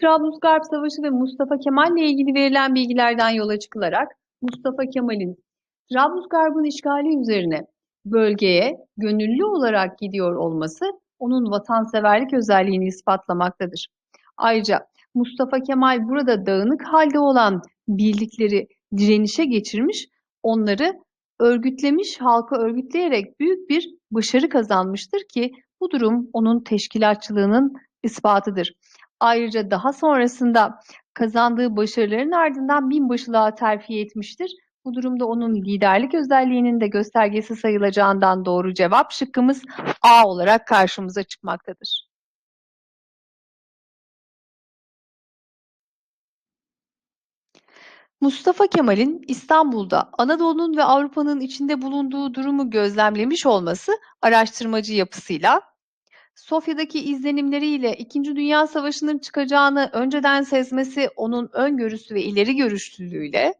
Trablusgarp Savaşı ve Mustafa Kemal ile ilgili verilen bilgilerden yola çıkılarak Mustafa Kemal'in Trablusgarp'ın işgali üzerine bölgeye gönüllü olarak gidiyor olması onun vatanseverlik özelliğini ispatlamaktadır. Ayrıca Mustafa Kemal burada dağınık halde olan birlikleri direnişe geçirmiş, onları örgütlemiş, halka örgütleyerek büyük bir başarı kazanmıştır ki bu durum onun teşkilatçılığının ispatıdır. Ayrıca daha sonrasında kazandığı başarıların ardından binbaşılığa terfi etmiştir. Bu durumda onun liderlik özelliğinin de göstergesi sayılacağından doğru cevap şıkkımız A olarak karşımıza çıkmaktadır. Mustafa Kemal'in İstanbul'da Anadolu'nun ve Avrupa'nın içinde bulunduğu durumu gözlemlemiş olması araştırmacı yapısıyla Sofya'daki izlenimleriyle İkinci Dünya Savaşı'nın çıkacağını önceden sezmesi onun öngörüsü ve ileri görüşlülüğüyle,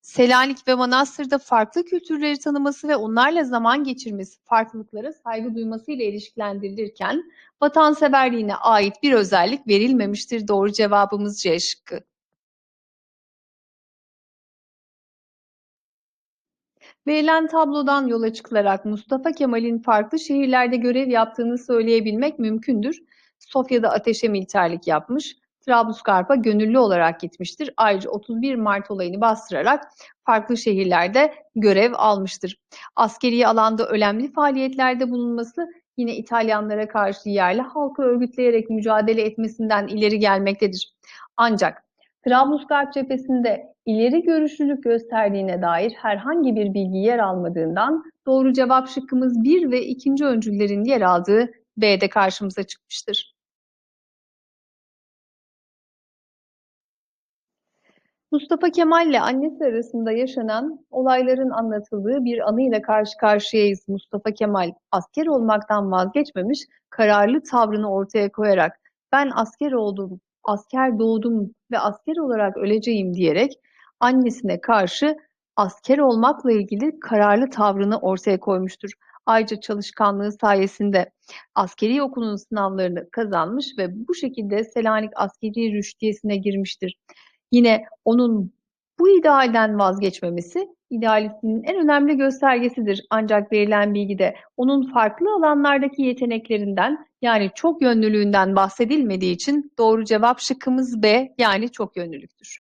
Selanik ve Manastır'da farklı kültürleri tanıması ve onlarla zaman geçirmesi, farklılıklara saygı duyması ile ilişkilendirilirken vatanseverliğine ait bir özellik verilmemiştir. Doğru cevabımız C şıkkı. Verilen tablodan yola çıkılarak Mustafa Kemal'in farklı şehirlerde görev yaptığını söyleyebilmek mümkündür. Sofya'da ateşe militerlik yapmış, Trablusgarp'a gönüllü olarak gitmiştir. Ayrıca 31 Mart olayını bastırarak farklı şehirlerde görev almıştır. Askeri alanda önemli faaliyetlerde bulunması yine İtalyanlara karşı yerli halkı örgütleyerek mücadele etmesinden ileri gelmektedir. Ancak Trablusgarp cephesinde ileri görüşlülük gösterdiğine dair herhangi bir bilgi yer almadığından doğru cevap şıkkımız 1 ve 2. öncüllerin yer aldığı B'de karşımıza çıkmıştır. Mustafa Kemal ile annesi arasında yaşanan olayların anlatıldığı bir anıyla karşı karşıyayız. Mustafa Kemal asker olmaktan vazgeçmemiş, kararlı tavrını ortaya koyarak ben asker oldum, asker doğdum ve asker olarak öleceğim diyerek annesine karşı asker olmakla ilgili kararlı tavrını ortaya koymuştur. Ayrıca çalışkanlığı sayesinde askeri okulun sınavlarını kazanmış ve bu şekilde Selanik Askeri Rüştiyesi'ne girmiştir. Yine onun bu idealden vazgeçmemesi idealistinin en önemli göstergesidir. Ancak verilen bilgide onun farklı alanlardaki yeteneklerinden yani çok yönlülüğünden bahsedilmediği için doğru cevap şıkkımız B yani çok yönlülüktür.